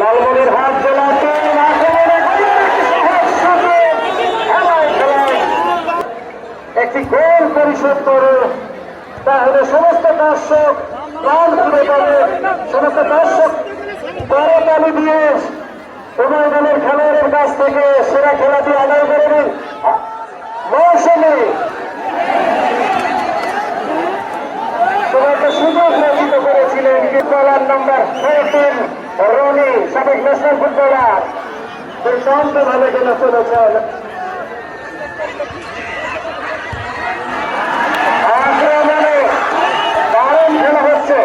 লালমনির হাত জেলাতে একটি গোল পরিশোধ করে, তাহলে সমস্ত দর্শক প্রাণ ফিরে পাবে সমস্ত দর্শক করতালি দিয়ে নাম্বার ফোরটিন রনি সাবেক ন্যাশনাল ফুটবলার দুর্দান্ত ভাবে খেলে চলেছেন আক্রমণে দারুণ খেলা হচ্ছে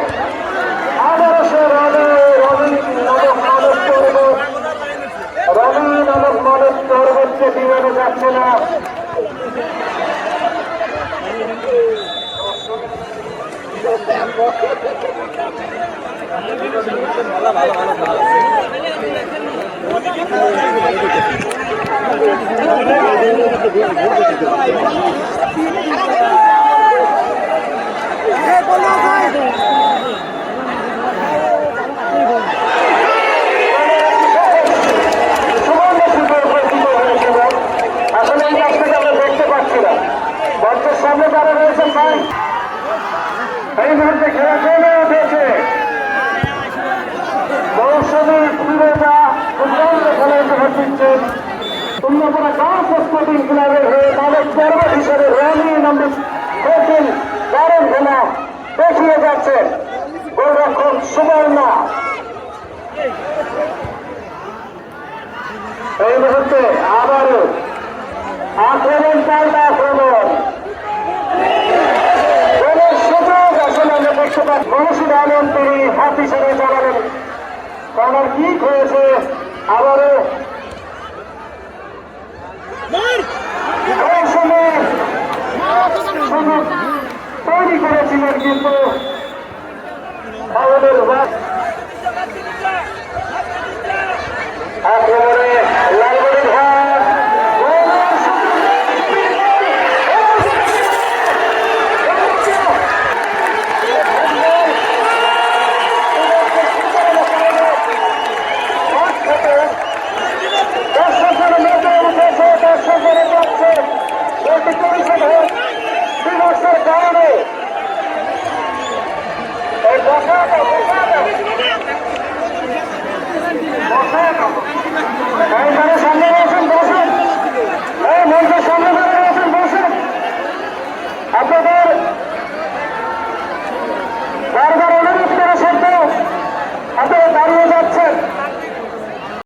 আবারও সে রনি রনি নামক মানব পর্বত রনি নামক মানব পর্বতকে বিমানে যাচ্ছে না সুবর্ণ সুযোগ উপস্থিত হয়েছিল আসলে এই কাজটাকে আমরা দেখতে পাচ্ছি না মঞ্চের সামনে যারা রয়েছেন এই মুহূর্তে খেলা সুন্দরপুরা গার্লস স্পোর্টিং ক্লাবের হয়ে তাদের পর্বত হিসেবে রানি নম্বর ফোরটিন দারুণ খেলা দেখিয়ে যাচ্ছেন গোলরক্ষক সুবর্ণা। এই মুহূর্তে আবারও আক্রমণ পাল্টা আক্রমণ। সুযোগ আসলে আমরা দেখতে পাচ্ছি, মনসুর আলম তিনি হাত হিসেবে চালালেন। কর্নার কিক হয়েছে? আবারও মৌসুমে সুযোগ তৈরি করেছিলেন কিন্তু গোলের সুযোগ। বিমর্ষের কারণে এই বসা